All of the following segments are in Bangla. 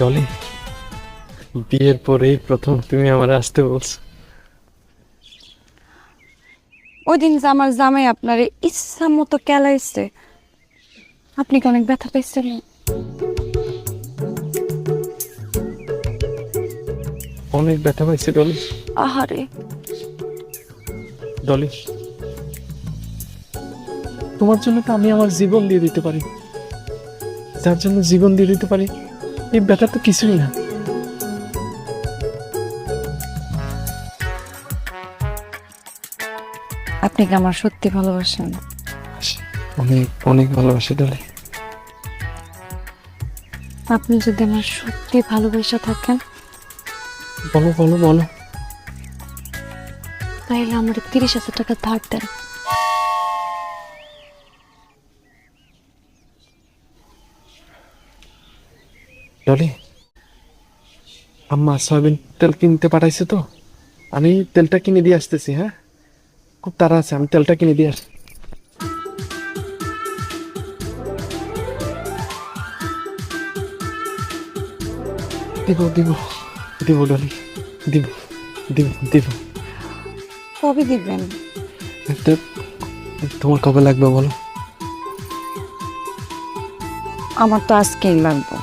ডলি বিয়ের পরেই প্রথম তুমি আমার আসতে বলছো। ওই দিন যে আমার জামাই আপনার ইচ্ছা মতো কেলাইছে আপনি কি অনেক ব্যথা পেয়েছিলেন অনেক ব্যথা পাইছে ডলি। আহারে। ডলি তোমার জন্য তো আমি আমার জীবন দিয়ে দিতে পারি। যার জন্য জীবন দিয়ে দিতে পারি এই ব্যথা তো কিছুই না। আপনি কি আমার সত্যি ভালোবাসেন? অনেক অনেক ভালোবাসি ডলি আপনি যদি আমার সত্যি ভালোবাসা থাকেন বলো বলো বলো। তাহলে আমার তিরিশ হাজার টাকা ধার দেন। ডলি আম্মা সয়াবিন তেল কিনতে পাঠাইছে তো। আমি তেলটা কিনে দিয়ে আসতেছি হ্যাঁ? খুব তাড়া আছে আমি তেলটা কিনে দিয়ে আসছি দিব দিব দিব ডলি দিব দিব দিব। কবে দিবেন? তোমার কবে লাগবে বলো? আমার তো আজকেই লাগবে।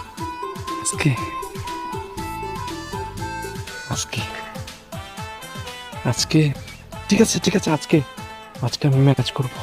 আজকে আজকে আজকে ঠিক আছে ঠিক আছে আজকে আজকে আমি ম্যানেজ করব।